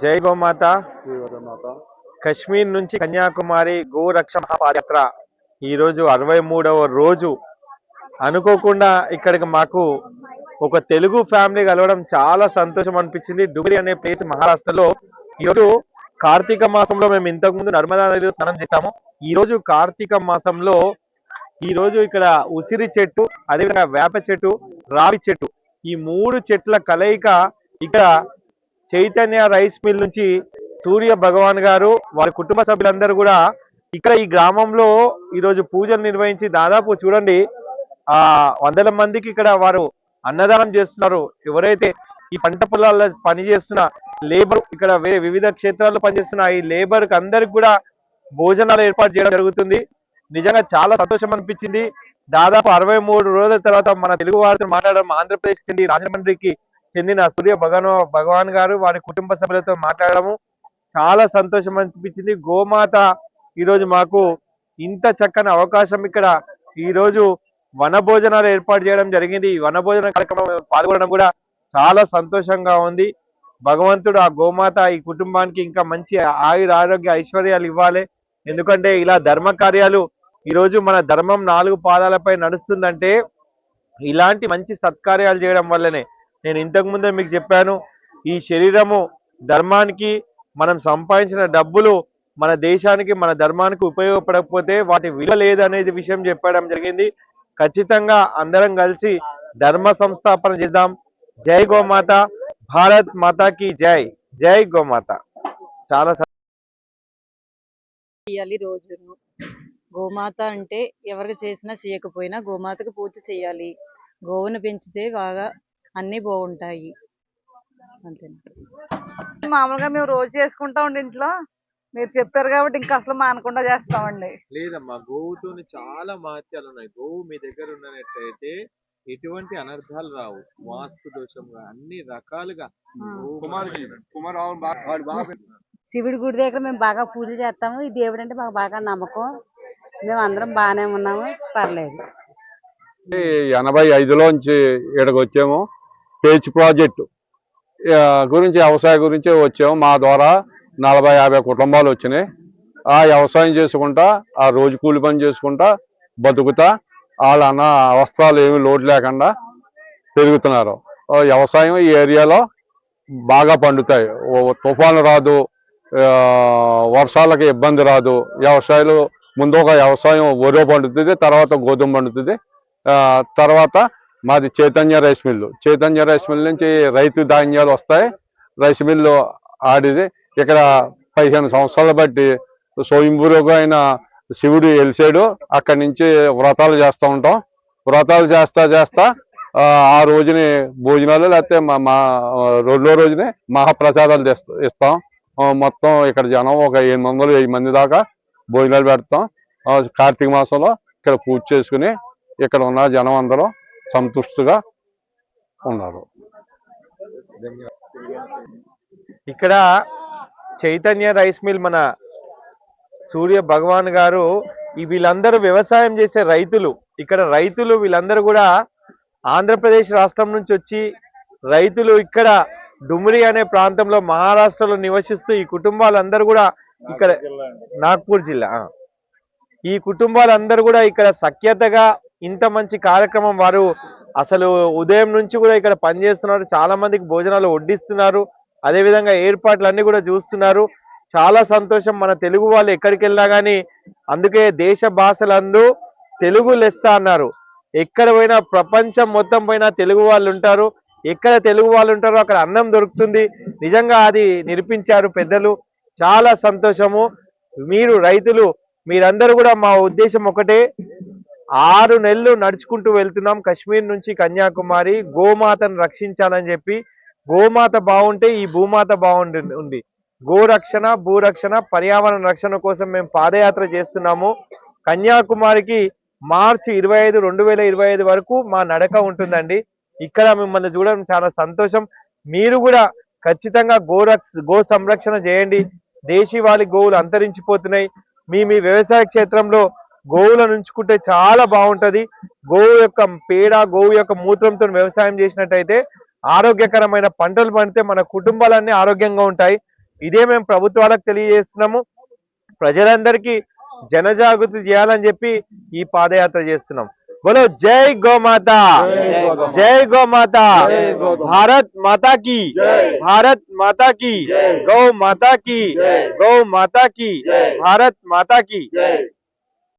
జై గోమాత. కశ్మీర్ నుంచి కన్యాకుమారి గోరక్ష మహాపాదయాత్ర ఈరోజు అరవై మూడవ రోజు. అనుకోకుండా ఇక్కడికి మాకు ఒక తెలుగు ఫ్యామిలీ కలవడం చాలా సంతోషం అనిపించింది. డుబ్రి అనే ప్లేస్ మహారాష్ట్రలో. ఈరోజు కార్తీక మాసంలో మేము ఇంతకు ముందు నర్మదా నదిలో స్నానం చేశాము. ఈ రోజు కార్తీక మాసంలో ఈ రోజు ఇక్కడ ఉసిరి చెట్టు అదేవిధంగా వేప చెట్టు రావి చెట్టు ఈ మూడు చెట్ల కలయిక ఇక్కడ చైతన్య రైస్ మిల్ నుంచి సూర్య భగవాన్ గారు వారి కుటుంబ సభ్యులందరూ కూడా ఇక్కడ ఈ గ్రామంలో ఈరోజు పూజలు నిర్వహించి దాదాపు చూడండి ఆ వందల మందికి ఇక్కడ వారు అన్నదానం చేస్తున్నారు. ఎవరైతే ఈ పంట పొలాల్లో పనిచేస్తున్న లేబర్ ఇక్కడ వివిధ క్షేత్రాల్లో పనిచేస్తున్న ఈ లేబర్కి అందరికి కూడా భోజనాలు ఏర్పాటు చేయడం జరుగుతుంది. నిజంగా చాలా సంతోషం అనిపించింది. దాదాపు అరవై మూడు రోజుల తర్వాత మన తెలుగు వారితో మాట్లాడడం ఆంధ్రప్రదేశ్ చెంది రాజమండ్రికి చెందిన సూర్య భగవాన్ భగవాన్ గారు వారి కుటుంబ సభ్యులతో మాట్లాడము చాలా సంతోషం అనిపించింది. గోమాత ఈరోజు మాకు ఇంత చక్కని అవకాశం ఇక్కడ ఈరోజు వన భోజనాలు ఏర్పాటు చేయడం జరిగింది. ఈ వన భోజన కార్యక్రమంలో పాల్గొనడం కూడా చాలా సంతోషంగా ఉంది. భగవంతుడు ఆ గోమాత ఈ కుటుంబానికి ఇంకా మంచి ఆయుర ఆరోగ్య ఐశ్వర్యాలు ఇవ్వాలి. ఎందుకంటే ఇలా ధర్మ కార్యాలు ఈరోజు మన ధర్మం నాలుగు పాదాలపై నడుస్తుందంటే ఇలాంటి మంచి సత్కార్యాలు చేయడం వల్లనే నేను ఇంతకు ముందే మీకు చెప్పాను ఈ శరీరము ధర్మానికి మనం సంపాదించిన డబ్బులు మన దేశానికి మన ధర్మానికి ఉపయోగపడకపోతే వాటి విలువ లేదనేది విషయం చెప్పడం జరిగింది. ఖచ్చితంగా అందరం కలిసి ధర్మ సంస్థాపన చేద్దాం. జై గోమాత. భారత్ మాతాకి జై. జై గోమాత. చాలా చేయాలి రోజును. గోమాత అంటే ఎవరికి చేసినా చేయకపోయినా గోమాతకు పూజ చేయాలి. గోవును పెంచితే బాగా అన్నీ బాగుంటాయి. అంతే మామూలుగా మేము రోజు చేసుకుంటా ఉండి ఇంట్లో. మీరు చెప్పారు కాబట్టి ఇంకా అసలు మానకుండా చేస్తామండి. లేదమ్మా గోవుతో చాలా మహత్యాలు ఉన్నాయి గోవు మీ దగ్గర ఉన్నట్టయితే ఎటువంటి అనర్థాలు రావు. వాస్తు దోషంగా అన్ని రకాలుగా శివుడి గుడి దగ్గర మేము బాగా పూజలు చేస్తాము. ఈ దేవుడు అంటే మాకు బాగా నమ్మకం. మేము అందరం బాగానే ఉన్నాము. పర్లేదు. ఎనభై ఐదులోంచి ఇక్కడికి వచ్చాము. పేచ్ ప్రాజెక్టు. గురించి వ్యవసాయం గురించి వచ్చాము. మా ద్వారా నలభై యాభై కుటుంబాలు వచ్చినాయి. ఆ వ్యవసాయం చేసుకుంటా ఆ రోజు కూలి పని చేసుకుంటా బతుకుతా. వాళ్ళ అన్న వస్త్రాలు ఏమి లోటు లేకుండా పెరుగుతున్నారు. వ్యవసాయం ఈ ఏరియాలో బాగా పండుతాయి. తుఫాను రాదు వర్షాలకు ఇబ్బంది రాదు. వ్యవసాయాలు ముందు ఒక వ్యవసాయం వరి పండుతుంది తర్వాత గోధుమ పండుతుంది. తర్వాత మాది Chaitanya rice mill. Chaitanya rice mill నుంచి రైతు ధాన్యాలు వస్తాయి. రైస్ మిల్లు ఆడిది. ఇక్కడ పదిహేను సంవత్సరాలు బట్టి స్వయంభూరుగా అయిన శివుడు వెలిసాడు. అక్కడి నుంచి వ్రతాలు చేస్తూ ఉంటాం. వ్రతాలు చేస్తా చేస్తా ఆ, రోజుని భోజనాలు లేకపోతే మా మా రెండో రోజునే మహాప్రసాదాలు ఇస్తాం. మొత్తం ఇక్కడ జనం ఒక ఎనిమిది వందలు వెయ్యి మంది దాకా భోజనాలు పెడతాం. కార్తీక మాసంలో ఇక్కడ పూజ చేసుకుని ఇక్కడ ఉన్న జనం అందరూ సంతృష్టిగా ఉన్నారు. ఇక్కడ చైతన్య రైస్ మిల్ మన సూర్య భగవాన్ గారు ఈ వీళ్ళందరూ వ్యవసాయం చేసే రైతులు. ఇక్కడ రైతులు వీళ్ళందరూ కూడా ఆంధ్రప్రదేశ్ రాష్ట్రం నుంచి వచ్చి రైతులు ఇక్కడ డుమ్రి అనే ప్రాంతంలో మహారాష్ట్రలో నివసిస్తూ ఈ కుటుంబాలందరూ కూడా ఇక్కడ నాగ్పూర్ జిల్లా. ఈ కుటుంబాలందరూ కూడా ఇక్కడ సఖ్యతగా ఇంత మంచి కార్యక్రమం వారు అసలు ఉదయం నుంచి కూడా ఇక్కడ పనిచేస్తున్నారు. చాలా మందికి భోజనాలు వడ్డిస్తున్నారు. అదేవిధంగా ఏర్పాట్లన్నీ కూడా చూస్తున్నారు. చాలా సంతోషం మన తెలుగు వాళ్ళు ఎక్కడికి వెళ్ళినా కానీ అందుకే దేశ భాషలందు తెలుగు లెస్త అన్నారు. ఎక్కడ పోయినా ప్రపంచం మొత్తం పోయినా తెలుగు వాళ్ళు ఉంటారు. ఎక్కడ తెలుగు వాళ్ళు ఉంటారో అక్కడ అన్నం దొరుకుతుంది. నిజంగా అది నిరూపించారు పెద్దలు. చాలా సంతోషము. మీరు రైతులు మీరందరూ కూడా మా ఉద్దేశం ఒకటే. ఆరు నెలలు నడుచుకుంటూ వెళ్తున్నాం. కాశ్మీర్ నుంచి కన్యాకుమారి గోమాతను రక్షించాలని చెప్పి గోమాత బాగుంటే ఈ భూమాత బాగుండి ఉంది. గోరక్షణ భూరక్షణ పర్యావరణ రక్షణ కోసం మేము పాదయాత్ర చేస్తున్నాము. కన్యాకుమారికి మార్చి ఇరవై ఐదు రెండు వేల ఇరవై ఐదు వరకు మా నడక ఉంటుందండి. ఇక్కడ మిమ్మల్ని చూడడం చాలా సంతోషం. మీరు కూడా ఖచ్చితంగా గోరక్ష గో సంరక్షణ చేయండి. దేశీవాలి గోవులు అంతరించిపోతున్నాయి. మీ మీ వ్యవసాయ క్షేత్రంలో గోవులను ఉంచుకుంటే చాలా బాగుంటుంది. గోవు యొక్క పేడ గోవు యొక్క మూత్రంతో వ్యవసాయం చేసినట్టయితే ఆరోగ్యకరమైన పంటలు పండితే మన కుటుంబాలన్నీ ఆరోగ్యంగా ఉంటాయి. ఇదే మేము ప్రభుత్వాలకు తెలియజేస్తున్నాము. ప్రజలందరికీ జనజాగృతి చేయాలని చెప్పి ఈ పాదయాత్ర చేస్తున్నాం. బోలో జై గోమాత జై గోమాత భారత్ మాతాకి భారత్ మాతాకి గౌ మాతాకి గౌ మాతాకి భారత్ మాతాకి